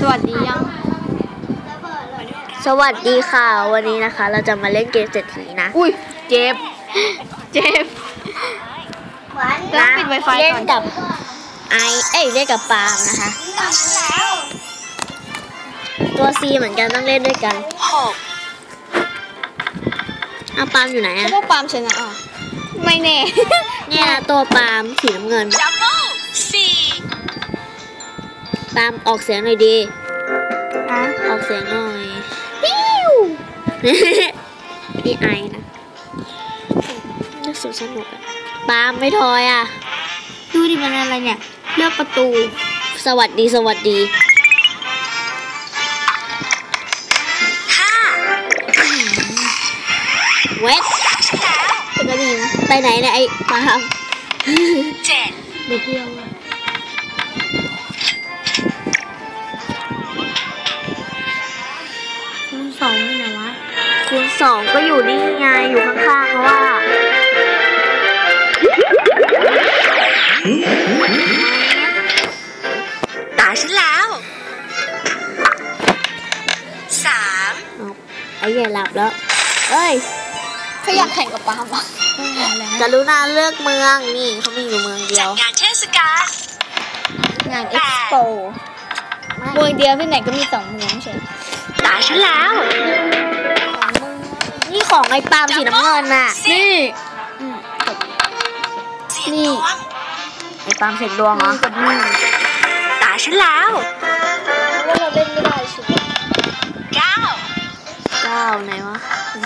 สวัสดียัง สวัสดีค่ะ วันนี้นะคะ เราจะมาเล่นเกมเศรษฐีนะ อุ้ยเจ็บ เจ็บต้องปิด Wi-Fi เล่นก่อนกับไอ เอ้ยเล่นกับปาล์มนะคะ ตัวซีเหมือนกันต้องเล่นด้วยกันเอาปาล์มอยู่ไหนแล้อะวก็ปาล์มชนะอะไม่แน่ เนี่ยตัวปาล์มสีน้ำเงิน ปาล์มออกเสียงหน่อยดีอะออกเสียงหน่อยปิ้วนี่ไอนะรู้สึกสนุกอะปาล์มไม่ทอยอะดูดิมันอะไรเนี่ย เลือกประตู สวัสดีสวัสดีเวทเป็นก็ดีนะไปไหนเนี่ยไอ้ปาล์มไปเที่ยว สองก็อยู่นี่ไงอยู่ข้างๆเพราะว่าตาฉันแล้วสามไอ้ใหญ่หลับแล้วเอ้ยเขาอยากแข่งกับปาล์มอะกรุณาเลือกเมืองนี่เขามีอยู่เมืองเดียวงานเทศกาลงานเอ็กซ์โปเมืองเดียวที่ไหนก็มีสองเมืองใช่ตาฉันแล้ว ของไอ้ปาล์มสีน้ำเงินน่ะ นี่เสียงนี่ดวงไอ้ปาล์มเสียงดวงเหรอกับนี่ตาฉันแล้วว่าเราเล่นไม่ได้ใช่ไหมเก้าเก้าไหนวะ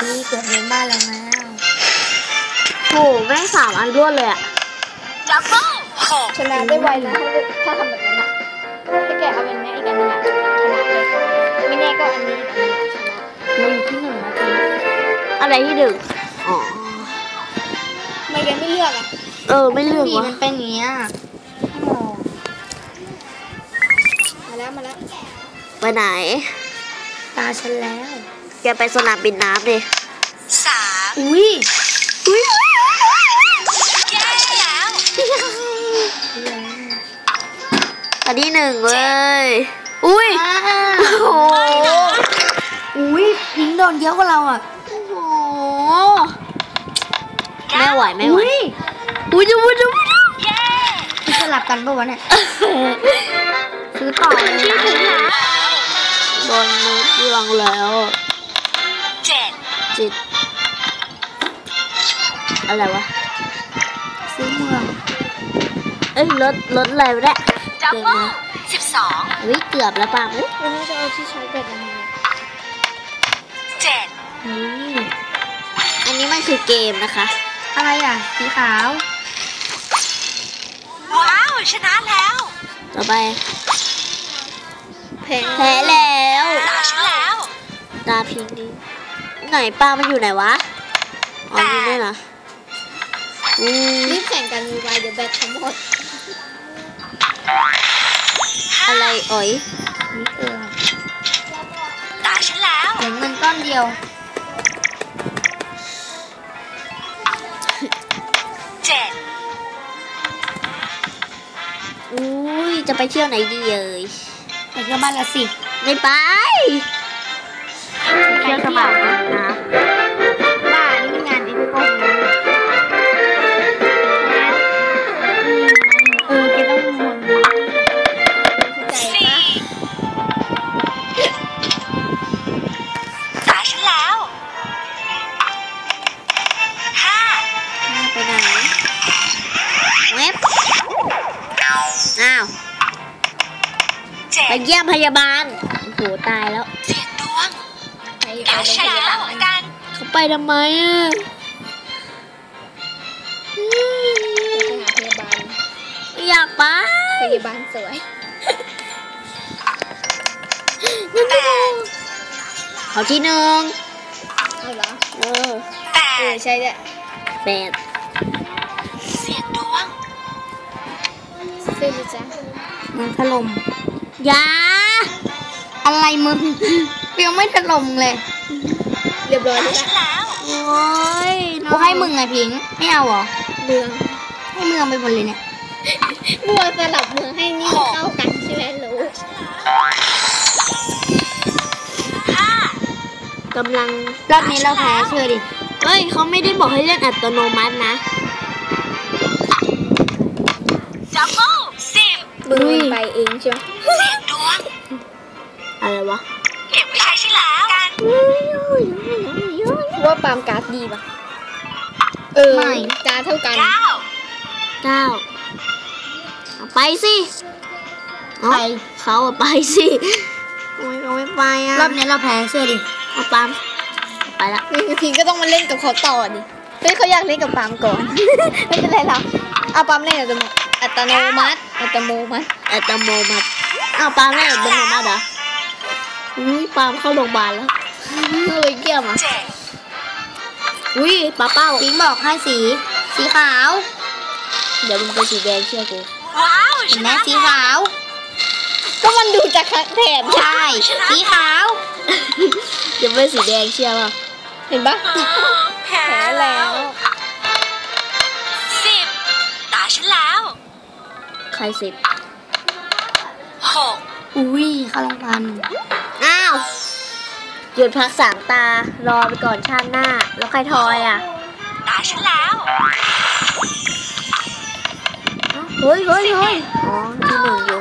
ดีเกิดเล่นบ้านแล้วนะโหแม่งสามอันรวดเลยอะดับเบิลหกชนะได้ไวนะถ้าถ้าทำแบบนั้นอะถ้าแกเอาเป็นแม่อีกอันหนึงอะชนะเลยไม่แน่ก็อันนี้อีกอันหนึงอะชนะเราอยู่ที่หนึ่งนะที อะไรที่ดึงอ๋อไม่แกไม่เลือกอะเออไม่เลือกผีวะมันเป็นอย่างเงี้ยโอ้มาแล้วมาแล้วไปไหน ตาฉันแล้วแกไปสนามบินน้ำดิสามอุ้ยอุ้ยแย่แล้วอันที่หนึ่งเว้ยอุ้ยโอ้โหอุ้ยพิงโดนเยอะกว่าเราอะ โอ้โห ไม่ไหวไม่ไหวอุ้ยอุ้ยดูดูดูดูเย้สลับกันปะวะเนี่ยซื้อต่อเลยที่ถึงแล้วโดนมือเรื่องแล้วเจ็ดจิตอะไรวะซื้อเมืองเอ้ยรถรถอะไรวะเนี่ยดับเกินเบิลนะสิบสองวิเกือบแล้วป่ะอุ๊ยวันนี้จะเอาที่ใช้แบบยังไงเจ็ดอุ้ยอันนี้มันคือเกมนะคะ อะไรอะ สีขาว ว้าว ชนะแล้ว ต่อไป แพงแพ้แล้วตาฉันแล้ว ตาพิงดิไหนปลามันอยู่ไหนวะอ๋อนี่ด้วยเหรออืมรีบแข่งกันมีไวเดี๋ยวแบตทั้งหมด อะไรเอ๋ยนี่เออตาฉันแล้วเหลือเงินก้อนเดียว อุ้ยจะไปเที่ยวไหนดีเอ่ยไปเที่ยวบ้านละสิไม่ไปเที่ยวสมัครนะบ้านนี่มีงานเอ็กซ์โปเออแกต้องมองใจสี่ปะตาฉันแล้วห้าไปไหน อ้าว เจ็ดไปเยี่ยมพยาบาลโอ้โหตายแล้วเสียงดวงไปตาฉันแล้วกันเขาไปทำไมอะอืมหาพยาบาลไม่อยากไปพยาบาลสวยแปดเขาที่หนึ่งเอาเหรอเออแปเออดใช่ด้วยแปด ขึ้นนจ๊ะมือถล่มยาอะไรมึงยังไม่ถล่มเลย เรียบร้อยแล้วโอ้ยกูให้มึงไงพิงไม่เอาหรอเมืองให้เมืองไปหมดเลยเนี่ยบัวสลับเมือให้นี่เข้ากันใช่ไหมรู้กำลังรอบนี้เราแพ้เชื่อดิเฮ้ยเขาไม่ได้บอกให้เล่นอัตโนมัตินะ สิบมือมันไปเองใช่ไหมเสียงดวงอะไรวะ เก็บไว้ใช้ใช่แล้วกันว่าปาล์มการ์ดดีป่ะเออไม่การ์ดเท่ากันเก้าเก้าเอาไปสิเอาไปเขาอะไปสิทำไมเขาไม่ไปอะรอบนี้เราแพ้เชื่อดิเอาปาล์มไปละนี่พิงก็ต้องมาเล่นกับเขาต่อดิเฮ้ยเขาอยากเล่นกับปาล์มก่อน ไม่เป็นไรหรอกเอาปาล์มเล่นอัตโนอัตโนมัติ อัตโนมัติอัตโนมัติเอาปาล์มเล่นอัตโนมัติเหรออุ้ยปาล์มเข้าโรงพยาบาลแล้วเลยเกี่ยมอะเจ็ดอุ้ยปลาเป้าพิงบอกให้สี สีขาว เดี๋ยวมึงเป็นสีแดงเชื่อกูว้าวเห็นไหมสีขาว ก็มันดูจากแถบใช่สีขาวเดี๋ยวเป็นสีแดงเชื่อป่ะเห็นปะแพ้แพ้แล้ว ใครสิบหกอุ้ยเข้าโรงพยาบาลอ้าว หยุดพักสามตา รอไปก่อนชาติหน้า แล้วใครทอยอะ ตาฉันแล้วเฮ้ยเฮ้ยเฮ้ยอ๋อที่หนึ่งอยู่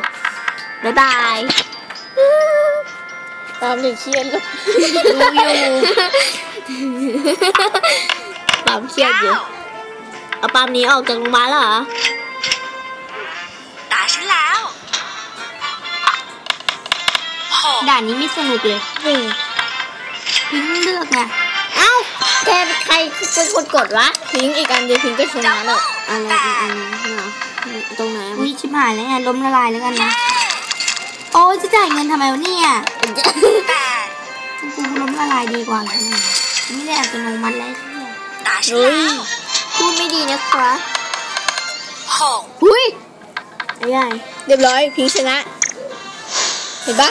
บ๊ายบายตามหนึ่งเครียดลูกปามเครียดอยู่เก้าเอาปามหนี้ออกจากโรงพยาบาลแล้วเหรอ ด่านนี้ไม่สนุกเลยนี่พิงเลือกไงเอ้าแกใครเป็นคนกดวะพิงอีกอันเดียวพิงก็ชนะแล้วอะไรอีกอันนึงเหรอตรงไหนอะอุ้ยชิบหายแล้วไงล้มละลายแล้วกันนะ โอ้ยจะจ่ายเงินทำไมวะเนี่ยแปดกูล้มละลายดีกว่าทำไมไม่ได้อัตโนมัติแล้วเนี่ยตาฉันเฮ้ยแล้วพูดไม่ดีนะครับหกอุ้ยไอ้ใหญ่เรียบร้อยพิงชนะ เห็นปะ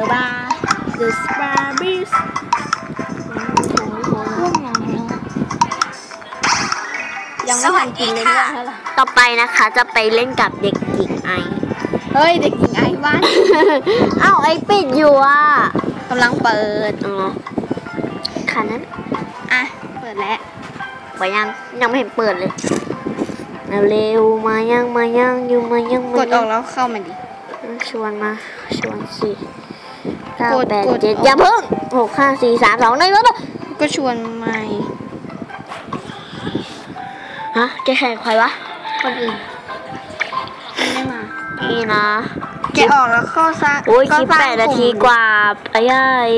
บี้เดอะบาร์ The Sparbies ร่วมงานแล้วยังไม่ทันกินเลยเรื่องเท่าไหร่ต่อไปนะคะจะไปเล่นกับเด็กหญิงไอ เฮ้ยเด็กหญิงไอ้บ้านเอ้าไอปิดอยู่อะกำลังเปิดอ๋อคันนั้นอะเปิดแล้วไปยังยังไม่เห็นเปิดเลยเร็วๆมายังมายังอยู่มายังกมาดอยัอกแล้วเข้ามาดิชวนมาชวนสิ เก้ากดแปดกด เจ็ดอย่าเพิ่งหกห้าสี่สามสองหนึ่งแล้วก็ชวนใหม่ฮะจะแข่งใครวะคนอื่นไม่ได้มา นี่นะแกะออกแล้วเข้าซะโอ้ยคก็ลิปสร้งแปดนาทีกว่าไอ้ยัย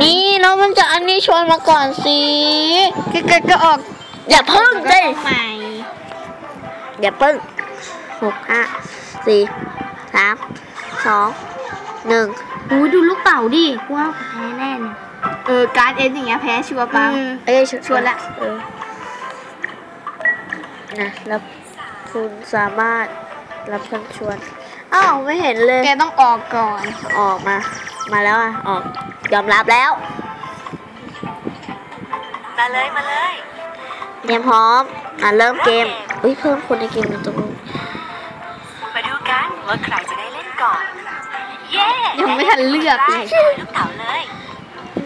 นี่แล้วมันจะอันนี้ชวนมาก่อนสิก็ก็ก็ออกอย่าเพิ่งก็สิเข้าใหม่อย่าเพิ่งหกห้าสี่สามสอง หนึ่งโอ้ยดูลูกเต่าดิว่าแพ้แน่เนี่ยเออการ์ดเอสอย่างเงี้ยแพ้ชัวร์ปังเอ้ยชวนละเออนะแล้วคุณสามารถรับคำชวนอ้าวไม่เห็นเลย แกต้องออกก่อน ออกมา มาแล้วอะ ออก ยอมรับแล้ว มาเลย มาเลยเตรียมพร้อม อะเริ่มเกม อุ้ยเพิ่มคนในเกมเป็นตัวลูกมาดูกันว่าใครจะ ยังไม่ทันเลือกเลยได้ลูกเต๋าเลย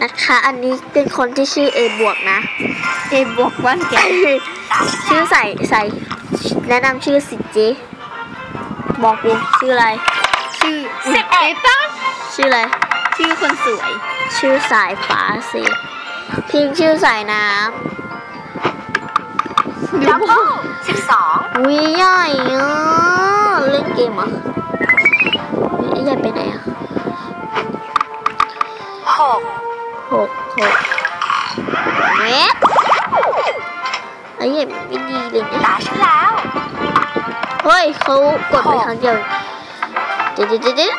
นะคะ อันนี้เป็นคนที่ชื่อ A บวกนะเอบวกบ้านแกตาฉันชื่อใส่ใส่แนะนำชื่อสิจิบอกกูชื่ออะไร ชื่อสิบเอ็ดตั้งชื่ออะไร ชื่อคนสวย ชื่อสายฟ้าสิพิงชื่อสายน้ดับเบิลสิบสองำวิใหญ่อะเล่นเกมเหรอวิใหญ่ไปไหนอะ หกหกหกเมตรไอ้ใหญ่ไม่ดีเลยนี่ยตาฉันแล้ว เฮ้ยเขากดไปครั้งเดียวเดี๋ยวเดี๋ยวเดี๋ยวเดี๋ยว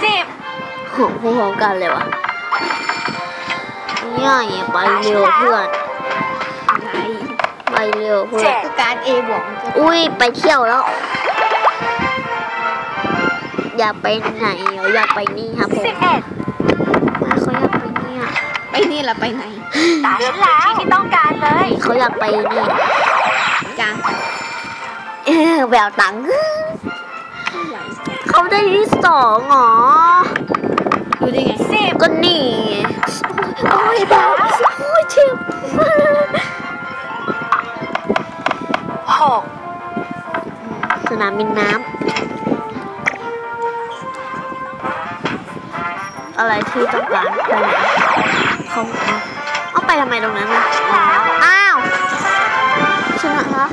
สิบโหพร้อมกันเลยวะใหญ่ไปเร็วเพื่อนไปเร็วเพื่อนการเอบวกอุ้ยไปเที่ยวแล้ว อยากไปไหนเหรออยากไปนี่ครับผมสิบเอ็ดมาเขาอยากไปเนี่ยไปนี่ละไปไหนตาฉันแล้วที่ต้องการเลยเขาอยากไปนี่จังเออแววตังค์เขาได้ที่สองเหรอดูได้ไงสิบก็นี่ไงโอ้ยบ้าโอ้ยเจ็บหกสนามบินน้ำ อะไรที่ต้องการไปไหนเขาเอาเอาไปทำไมตรงนั้นนะอ้าวชนะละ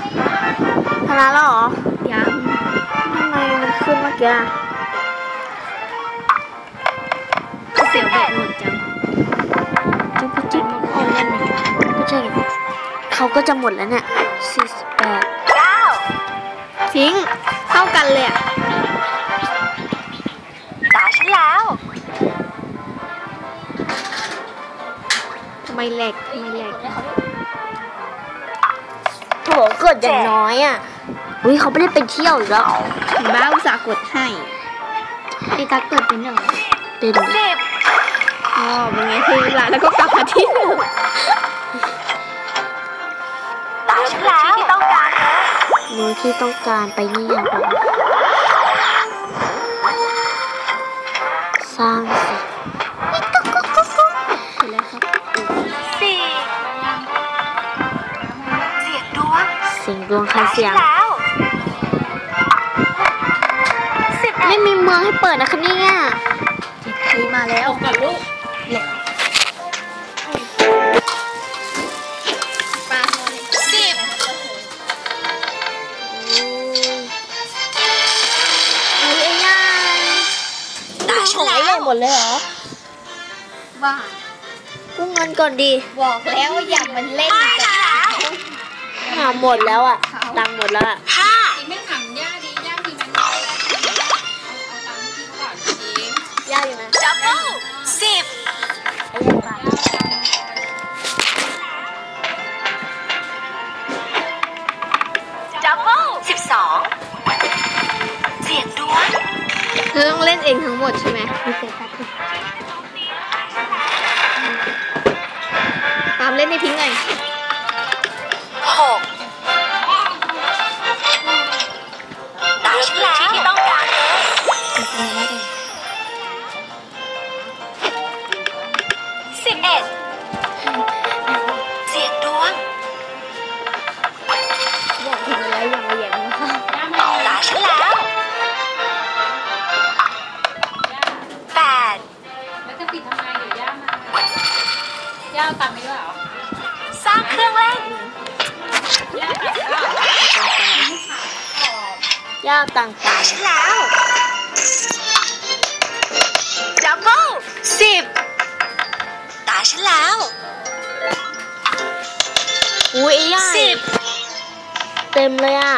ชนะแล้วเหรอยังทำไมมันขึ้นเมื่อกี้อะเสียวแบบหมดจังจิ๊บจิ๊บอ๋อเล่นก็ใช่ไงเขาก็จะหมดแล้วเนี่ยสี่สิบแปดเก้าทิ้งเท่ากันเลยอะตาฉันแล้ว ไมแหลกทำไมแหลกโถเกิดอย่างน้อยอะอุ้ยเขาไม่ได้ไปเที่ยวอีกแล้วบ้าอุตส่าห์กดให้ไอ้ตาเกิดเป็นเหรอเดี๋ยวดูสิบอ๋อเป็นไงถึงเวลาแล้วก็กลับมาที่เดิมตาฉันแล้วที่ต้องการเลยมือที่ต้องการไปนี่ครับผมสร้ ดวงใครตาเสียฉังนแล้วสิบเอ็ไม่ดมีเมืองให้เปิดนะคะเนี่ยคุยมาแล้วกับลูกปลาสิบเฮ้ยไอ้ย่าตาฉัขอนงแล้ไอ้ใหญ่วหมดเลยเหรอบ้ากู้เงินก่อนดี บอกแล้วว่าอย่ามันเล่นตาฉันแล้ว หาหมดแล้วอะ ตังค์หมดแล้วอะห้าจริงไม่ถามย่าดีย่ามีมันไม่ได้เอาเอาตังค์ที่ก่อนจริงย่าอยู่นะดับเบิลสิบไอ้ย่าตังค์ดับเบิลสิบสองเสียงดวงเธอต้องเล่นเองทั้งหมดใช่ไหมไม่เคยตัดเล ย่าตังค์ไปตาฉันแล้วดับเบิลสิบตาฉันแล้ว อุ้ยไอ้ย่าสิบเต็มเลยอะ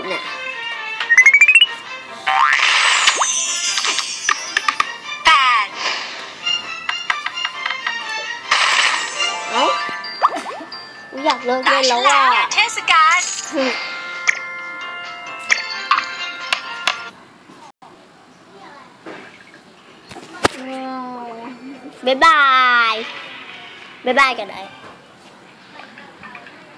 บเนี่ยแปดเอ้าอุ๊ยอยากเลิกตาเล่นฉัแล้นวแล้อะวเทศกาลบ๊ายบาย บ๊ายบายกันเลย